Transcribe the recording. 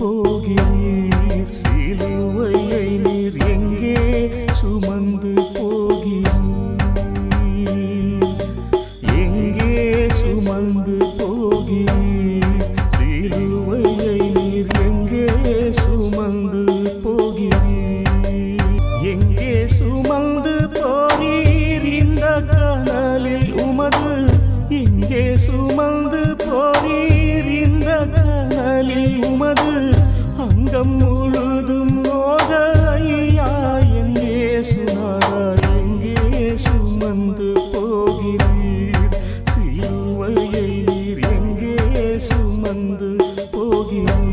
போகிறீர். சிலுவையை நீர் எங்கே சுமந்து போகிறீர்? எங்கே சுமந்து போகிறீர்? சிலுவையை நீர் எங்கே சுமந்து போகிறீர்? எங்கே சுமந்து போகிறீர்? இந்த கனலில் உமது. எங்கே சுமந்து போகிறீர்? அங்கம் முழுதும் மோத ஐயா என்னே சுனாரா எங்கே சுமந்து போகிறீர். சிலுவையை எங்கே சுமந்து போகிறீர்.